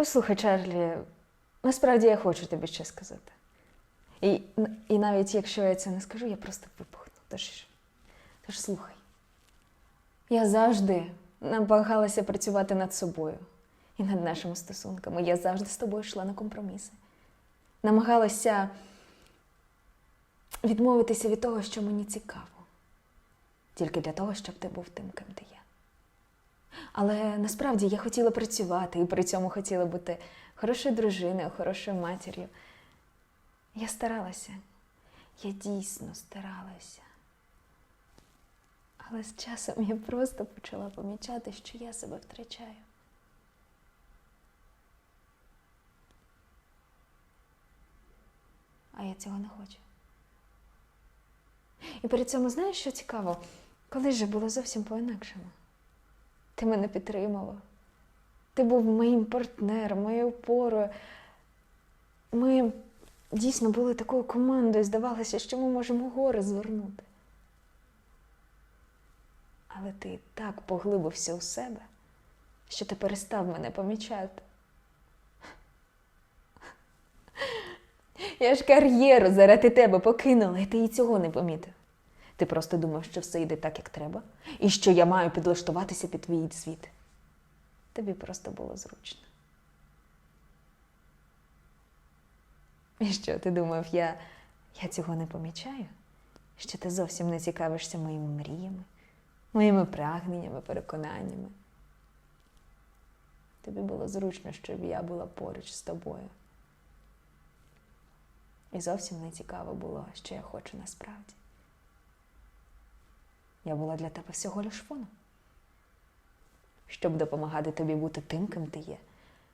Послухай, Чарлі, насправді я хочу тобі щось сказати. І, і навіть якщо я це не скажу, я просто вибухну. Тож, тож слухай. Я завжди намагалася працювати над собою і над нашими стосунками. Я завжди з тобою йшла на компроміси. Намагалася відмовитися від того, що мені цікаво, тільки для того, щоб ти був тим, ким ти є. Але насправді я хотіла працювати і при цьому хотіла бути хорошою дружиною, хорошою матір'ю. Я старалася, я дійсно старалася. Але з часом я просто почала помічати, що я себе втрачаю. А я цього не хочу. І при цьому знаєш, що цікаво? Колись же було зовсім по-інакшому. Ти мене підтримала. Ти був моїм партнером, моєю опорою. Ми дійсно були такою командою, здавалося, що ми можемо гори звернути. Але ти так поглибився у себе, що ти перестав мене помічати. Я ж кар'єру заради тебе покинула, і ти і цього не помітив. Ти просто думав, що все йде так, як треба, і що я маю підлаштуватися під твій світ. Тобі просто було зручно. І що, ти думав, я, я цього не помічаю? Що ти зовсім не цікавишся моїми мріями, моїми прагненнями, переконаннями? Тобі було зручно, щоб я була поруч з тобою. І зовсім не цікаво було, що я хочу насправді. Я була для тебе всього лиш фоном. Щоб допомагати тобі бути тим, ким ти є,